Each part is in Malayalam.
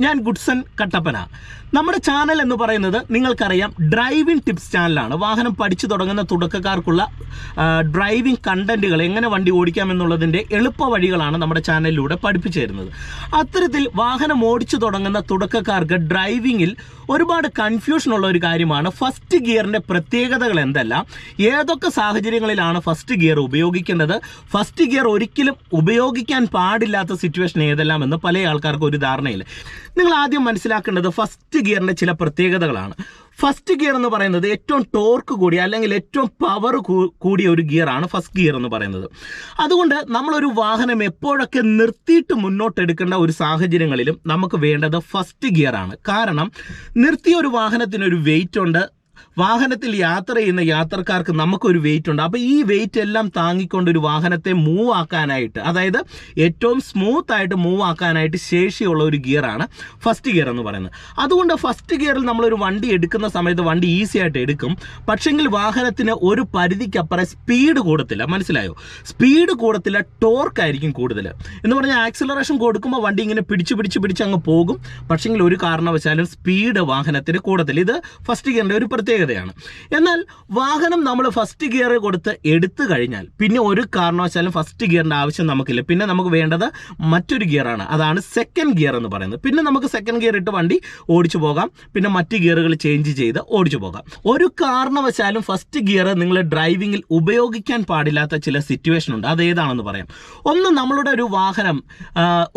ഞാൻ ഗുഡ്സൺ കട്ടപ്പന. നമ്മുടെ ചാനൽ എന്ന് പറയുന്നത് നിങ്ങൾക്കറിയാം ഡ്രൈവിംഗ് ടിപ്സ് ചാനലാണ് വാഹനം പഠിച്ചു തുടങ്ങുന്ന തുടക്കക്കാർക്കുള്ള ഡ്രൈവിംഗ് കണ്ടന്റുകൾ എങ്ങനെ വണ്ടി ഓടിക്കാം എന്നുള്ളതിന്റെ എളുപ്പ വഴികളാണ് നമ്മുടെ ചാനലിലൂടെ പഠിപ്പിച്ചു തരുന്നത് അത്തരത്തിൽ വാഹനം ഓടിച്ചു തുടങ്ങുന്ന തുടക്കക്കാർക്ക് ഡ്രൈവിങ്ങിൽ ഒരുപാട് കൺഫ്യൂഷൻ ഉള്ള ഒരു കാര്യമാണ്. ഫസ്റ്റ് ഗിയറിന്റെ പ്രത്യേകതകൾ എന്തെല്ലാം? ഏതൊക്കെ സാഹചര്യങ്ങളിലാണ് ഫസ്റ്റ് ഗിയർ ഉപയോഗിക്കേണ്ടത്? ഫസ്റ്റ് ഗിയർ ഒരിക്കലും ഉപയോഗിക്കാൻ പാടില്ലാത്ത സിറ്റുവേഷൻ ഏതെല്ലാം എന്ന് പല ആൾക്കാർക്കും ഒരു ധാരണയില്ല. നിങ്ങൾ ആദ്യം മനസ്സിലാക്കേണ്ടത് ഫസ്റ്റ് ഗിയറിന്റെ ചില പ്രത്യേകതകളാണ്. ഫസ്റ്റ് ഗിയർ എന്ന് പറയുന്നത് ഏറ്റവും ടോർക്ക് കൂടിയ അല്ലെങ്കിൽ ഏറ്റവും പവർ കൂടിയ ഒരു ഗിയറാണ് ഫസ്റ്റ് ഗിയർ എന്ന് പറയുന്നത്. അതുകൊണ്ട് നമ്മളൊരു വാഹനം എപ്പോഴൊക്കെ നിർത്തിയിട്ട് മുന്നോട്ടെടുക്കേണ്ട ഒരു സാഹചര്യങ്ങളിലും നമുക്ക് വേണ്ടത് ഫസ്റ്റ് ഗിയറാണ്. കാരണം നിർത്തിയ ഒരു വാഹനത്തിനൊരു വെയിറ്റ് ഉണ്ട് വാഹനത്തിൽ യാത്ര ചെയ്യുന്ന യാത്രക്കാർക്ക് നമുക്കൊരു വെയിറ്റ് ഉണ്ട്. അപ്പോൾ ഈ വെയിറ്റ് എല്ലാം താങ്ങിക്കൊണ്ട് ഒരു വാഹനത്തെ മൂവ് ആക്കാനായിട്ട് അതായത് ഏറ്റവും സ്മൂത്ത് ആയിട്ട് മൂവ് ആക്കാനായിട്ട് ശേഷിയുള്ള ഒരു ഗിയറാണ് ഫസ്റ്റ് ഗിയർ എന്ന് പറയുന്നത്. അതുകൊണ്ട് ഫസ്റ്റ് ഗിയറിൽ നമ്മളൊരു വണ്ടി എടുക്കുന്ന സമയത്ത് വണ്ടി ഈസി ആയിട്ട് എടുക്കും. പക്ഷെങ്കിൽ വാഹനത്തിന് ഒരു പരിധിക്കപ്പുറം സ്പീഡ് കൂടത്തില്ല. മനസ്സിലായോ? സ്പീഡ് കൂടത്തില്ല ടോർക്ക് ആയിരിക്കും കൂടുതൽ. എന്ന് പറഞ്ഞാൽ ആക്സിലറേഷൻ കൊടുക്കുമ്പോൾ വണ്ടി ഇങ്ങനെ പിടിച്ച് പിടിച്ച് പിടിച്ച് അങ്ങ് പോകും. പക്ഷെങ്കിൽ ഒരു കാരണവശാലും സ്പീഡ് വാഹനത്തിന് കൂടത്തില്ല. ഇത് ഫസ്റ്റ് ഗിയറിന്റെ ഒരു പ്രത്യേകതയാണ്. എന്നാൽ വാഹനം നമ്മൾ ഫസ്റ്റ് ഗിയർ കൊടുത്ത് എടുത്തു കഴിഞ്ഞാൽ പിന്നെ ഒരു കാരണവശാലും ഫസ്റ്റ് ഗിയറിന്റെ ആവശ്യം നമുക്കില്ല. പിന്നെ നമുക്ക് വേണ്ടത് മറ്റൊരു ഗിയറാണ് അതാണ് സെക്കൻഡ് ഗിയർ എന്ന് പറയുന്നത്. പിന്നെ നമുക്ക് സെക്കൻഡ് ഗിയർ ഇട്ട് വണ്ടി ഓടിച്ചു പോകാം. പിന്നെ മറ്റ് ഗിയറുകൾ ചേഞ്ച് ചെയ്ത് ഓടിച്ചു പോകാം. ഒരു കാരണവശാലും ഫസ്റ്റ് ഗിയർ നിങ്ങൾ ഡ്രൈവിംഗിൽ ഉപയോഗിക്കാൻ പാടില്ലാത്ത ചില സിറ്റുവേഷൻ ഉണ്ട്. അത് ഏതാണെന്ന് പറയാം. ഒന്ന് നമ്മളുടെ ഒരു വാഹനം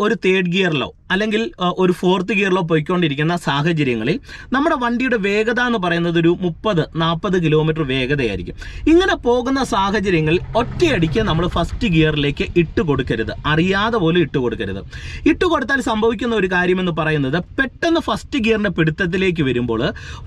ഒരു തേർഡ് ഗിയറിലോ അല്ലെങ്കിൽ ഒരു ഫോർത്ത് ഗിയറിലോ പോയിക്കൊണ്ടിരിക്കുന്ന സാഹചര്യങ്ങളിൽ നമ്മുടെ വണ്ടിയുടെ വേഗത എന്ന് പറയുന്നത് ഒരു മുപ്പത് നാൽപ്പത് കിലോമീറ്റർ വേഗതയായിരിക്കും. ഇങ്ങനെ പോകുന്ന സാഹചര്യങ്ങളിൽ ഒറ്റയടിക്ക് നമ്മൾ ഫസ്റ്റ് ഗിയറിലേക്ക് ഇട്ട് കൊടുക്കരുത്. അറിയാതെ പോലും ഇട്ട് കൊടുക്കരുത്. ഇട്ട് കൊടുത്താൽ സംഭവിക്കുന്ന ഒരു കാര്യമെന്ന് പറയുന്നത് പെട്ടെന്ന് ഫസ്റ്റ് ഗിയറിന്റെ പിടുത്തത്തിലേക്ക് വരുമ്പോൾ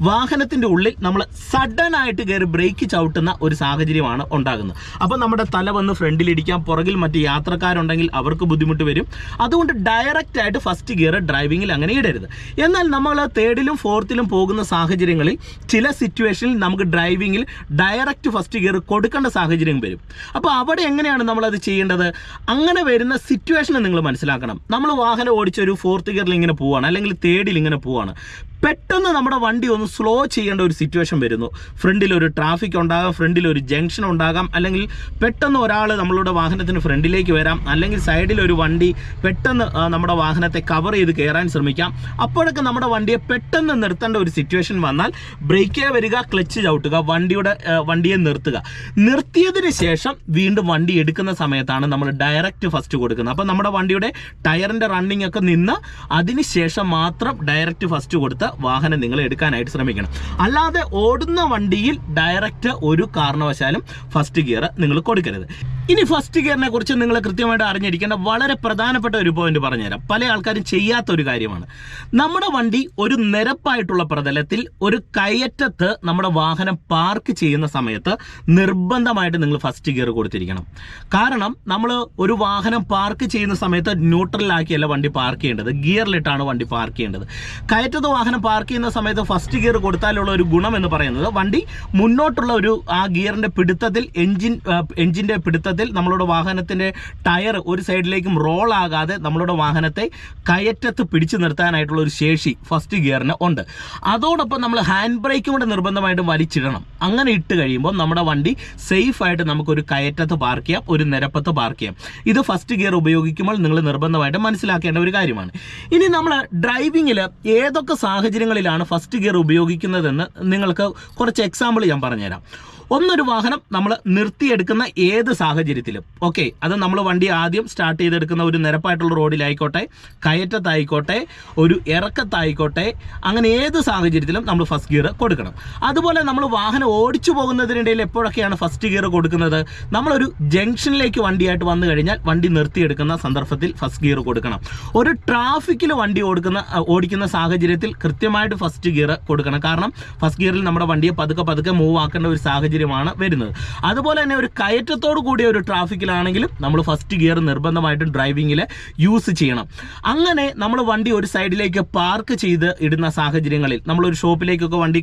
വാഹനത്തിന്റെ ഉള്ളിൽ നമ്മൾ സഡൻ ആയിട്ട് കയറി ബ്രേക്ക് ചവിട്ടുന്ന ഒരു സാഹചര്യമാണ് ഉണ്ടാകുന്നത്. അപ്പോൾ നമ്മുടെ തല വന്ന് ഫ്രണ്ടിലിടിക്കാം പുറകിൽ മറ്റ് യാത്രക്കാരുണ്ടെങ്കിൽ അവർക്ക് ബുദ്ധിമുട്ട് വരും. അതുകൊണ്ട് ഡയറക്റ്റ് ആയിട്ട് ഫസ്റ്റ് ഗിയർ ഡ്രൈവിങ്ങിൽ അങ്ങനെ ഇടരുത്. എന്നാൽ നമ്മൾ തേർഡിലും ഫോർത്തിലും പോകുന്ന സാഹചര്യങ്ങളിൽ ചില സിറ്റുവേഷനിൽ നമുക്ക് ഡ്രൈവിങ്ങിൽ ഡയറക്റ്റ് ഫസ്റ്റ് ഗിയർ കൊടുക്കേണ്ട സാഹചര്യം വരും. അപ്പോൾ അവിടെ എങ്ങനെയാണ് നമ്മളത് ചെയ്യേണ്ടത്? അങ്ങനെ വരുന്ന സിറ്റുവേഷനെ നിങ്ങൾ മനസ്സിലാക്കണം. നമ്മൾ വാഹനം ഓടിച്ചൊരു ഫോർത്ത് ഗിയറിൽ ഇങ്ങനെ പോവാണ് അല്ലെങ്കിൽ തേർഡിൽ ഇങ്ങനെ പോവാണ്. പെട്ടെന്ന് നമ്മുടെ വണ്ടി ഒന്ന് സ്ലോ ചെയ്യേണ്ട ഒരു സിറ്റുവേഷൻ വരുന്നു. ഫ്രണ്ടിൽ ഒരു ട്രാഫിക് ഉണ്ടാകാം ഫ്രണ്ടിൽ ഒരു ജംഗ്ഷൻ ഉണ്ടാകാം അല്ലെങ്കിൽ പെട്ടെന്ന് ഒരാൾ നമ്മളുടെ വാഹനത്തിന് ഫ്രണ്ടിലേക്ക് വരാം അല്ലെങ്കിൽ സൈഡിൽ ഒരു വണ്ടി പെട്ടെന്ന് നമ്മുടെ വാഹനത്തെ കവർ ചെയ്ത് കയറാൻ ശ്രമിക്കാം. അപ്പോഴൊക്കെ നമ്മുടെ വണ്ടിയെ പെട്ടെന്ന് നിർത്തേണ്ട ഒരു സിറ്റുവേഷൻ വന്നാൽ ബ്രേക്കേ വരിക ക്ലച്ച് ചവിട്ടുക വണ്ടിയുടെ വണ്ടിയെ നിർത്തുക. നിർത്തിയതിന് ശേഷം വീണ്ടും വണ്ടി എടുക്കുന്ന സമയത്താണ് നമ്മൾ ഡയറക്റ്റ് ഫസ്റ്റ് കൊടുക്കുന്നത്. അപ്പോൾ നമ്മുടെ വണ്ടിയുടെ ടയറിന്റെ റണ്ണിങ് ഒക്കെ നിന്ന് അതിന് ശേഷം മാത്രം ഡയറക്റ്റ് ഫസ്റ്റ് കൊടുത്ത് വാഹനം നിങ്ങൾ എടുക്കാനായിട്ട് ശ്രമിക്കണം. അല്ലാതെ ഓടുന്ന വണ്ടിയിൽ ഡയറക്റ്റ് ഒരു കാരണവശാലും ഫസ്റ്റ് ഗിയർ നിങ്ങൾ കൊടുക്കരുത്. ഇനി ഫസ്റ്റ് ഗിയറിനെ കുറിച്ച് നിങ്ങൾ കൃത്യമായിട്ട് അറിഞ്ഞിരിക്കേണ്ട വളരെ പ്രധാനപ്പെട്ട ഒരു പോയിന്റ് പറഞ്ഞുതരാം. പല ആൾക്കാരും ചെയ്യാത്ത ഒരു കാര്യമാണ്. നമ്മുടെ വണ്ടി ഒരു നിരപ്പായിട്ടുള്ള പ്രതലത്തിൽ ഒരു കയറ്റത്ത് നമ്മുടെ വാഹനം പാർക്ക് ചെയ്യുന്ന സമയത്ത് നിർബന്ധമായിട്ട് നിങ്ങൾ ഫസ്റ്റ് ഗിയർ കൊടുത്തിരിക്കണം. കാരണം നമ്മൾ ഒരു വാഹനം പാർക്ക് ചെയ്യുന്ന സമയത്ത് ന്യൂട്രലാക്കിയല്ല വണ്ടി പാർക്ക് ചെയ്യേണ്ടത്. ഗിയറിലിട്ടാണ് വണ്ടി പാർക്ക് ചെയ്യേണ്ടത്. കയറ്റത്ത് വാഹനം പാർക്ക് ചെയ്യുന്ന സമയത്ത് ഫസ്റ്റ് ഗിയർ കൊടുത്താലുള്ള ഒരു ഗുണം എന്ന് പറയുന്നത് വണ്ടി മുന്നോട്ടുള്ള ഒരു ആ ഗിയറിന്റെ പിടുത്തത്തിൽ എഞ്ചിൻ എഞ്ചിന്റെ പിടുത്തത്തിൽ നമ്മളുടെ വാഹനത്തിന്റെ ടയർ ഒരു സൈഡിലേക്കും റോൾ ആകാതെ നമ്മളുടെ വാഹനത്തെ കയറ്റത്ത് പിടിച്ചു നിർത്താനായിട്ടുള്ള ഒരു ശേഷി ഫസ്റ്റ് ഗിയറിന് ഉണ്ട്. അതോടൊപ്പം നമ്മൾ ഹാൻഡ് ബ്രേക്കും കൂടെ നിർബന്ധമായിട്ടും വലിച്ചിടണം. അങ്ങനെ ഇട്ട് കഴിയുമ്പോൾ നമ്മുടെ വണ്ടി സേഫായിട്ട് നമുക്കൊരു കയറ്റത്ത് പാർക്ക് ചെയ്യാം ഒരു നിരപ്പത്ത് പാർക്ക് ചെയ്യാം. ഇത് ഫസ്റ്റ് ഗിയർ ഉപയോഗിക്കുമ്പോൾ നിങ്ങൾ നിർബന്ധമായിട്ട് മനസ്സിലാക്കേണ്ട ഒരു കാര്യമാണ്. ഇനി നമ്മൾ ഡ്രൈവിങ്ങിൽ ഏതൊക്കെ സാഹചര്യങ്ങളിലാണ് ഫസ്റ്റ് ഗിയർ ഉപയോഗിക്കുന്നതെന്ന് നിങ്ങൾക്ക് കുറച്ച് എക്സാമ്പിൾ ഞാൻ പറഞ്ഞുതരാം. ഒന്നൊരു വാഹനം നമ്മൾ നിർത്തിയെടുക്കുന്ന ഏത് സാഹചര്യത്തിലും. ഓക്കെ അത് നമ്മൾ വണ്ടി ആദ്യം സ്റ്റാർട്ട് ചെയ്തെടുക്കുന്ന ഒരു നിരപ്പായിട്ടുള്ള റോഡിലായിക്കോട്ടെ കയറ്റത്തായിക്കോട്ടെ ഒരു ഇറക്കത്തായിക്കോട്ടെ അങ്ങനെ ഏത് സാഹചര്യത്തിലും നമ്മൾ ഫസ്റ്റ് ഗിയർ കൊടുക്കണം. അതുപോലെ നമ്മൾ വാഹനം ഓടിച്ചു പോകുന്നതിനിടയിൽ എപ്പോഴൊക്കെയാണ് ഫസ്റ്റ് ഗിയർ കൊടുക്കുന്നത്? നമ്മളൊരു ജംഗ്ഷനിലേക്ക് വണ്ടിയായിട്ട് വന്നു കഴിഞ്ഞാൽ വണ്ടി നിർത്തിയെടുക്കുന്ന സന്ദർഭത്തിൽ ഫസ്റ്റ് ഗിയർ കൊടുക്കണം. ഒരു ട്രാഫിക്കിൽ വണ്ടി ഓടിക്കുന്ന ഓടിക്കുന്ന സാഹചര്യത്തിൽ കൃത്യമായിട്ട് ഫസ്റ്റ് ഗിയർ കൊടുക്കണം. കാരണം ഫസ്റ്റ് ഗിയറിൽ നമ്മുടെ വണ്ടിയെ പതുക്കെ പതുക്കെ മൂവ് ആക്കേണ്ട ഒരു സാഹചര്യമാണ് വരുന്നത്. അതുപോലെ തന്നെ ഒരു കയറ്റത്തോടു കൂടിയ ചെറിയൊരു ട്രാഫിക്കിലാണെങ്കിലും നമ്മൾ ഫസ്റ്റ് ഗിയർ നിർബന്ധമായിട്ടും ഡ്രൈവിങ്ങിൽ യൂസ് ചെയ്യണം. അങ്ങനെ നമ്മൾ വണ്ടി ഒരു സൈഡിലേക്ക് പാർക്ക് ചെയ്ത് ഇടുന്ന സാഹചര്യങ്ങളിൽ നമ്മളൊരു ഷോപ്പിലേക്കൊക്കെ വണ്ടി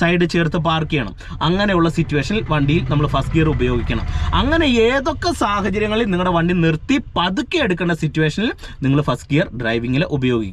സൈഡ് ചേർത്ത് പാർക്ക് ചെയ്യണം. അങ്ങനെയുള്ള സിറ്റുവേഷനിൽ വണ്ടിയിൽ നമ്മൾ ഫസ്റ്റ് ഗിയർ ഉപയോഗിക്കണം. അങ്ങനെ ഏതൊക്കെ സാഹചര്യങ്ങളിൽ നിങ്ങളുടെ വണ്ടി നിർത്തി പതുക്കെ എടുക്കേണ്ട സിറ്റുവേഷനിൽ നിങ്ങൾ ഫസ്റ്റ് ഗിയർ ഡ്രൈവിങ്ങിൽ ഉപയോഗിക്കുക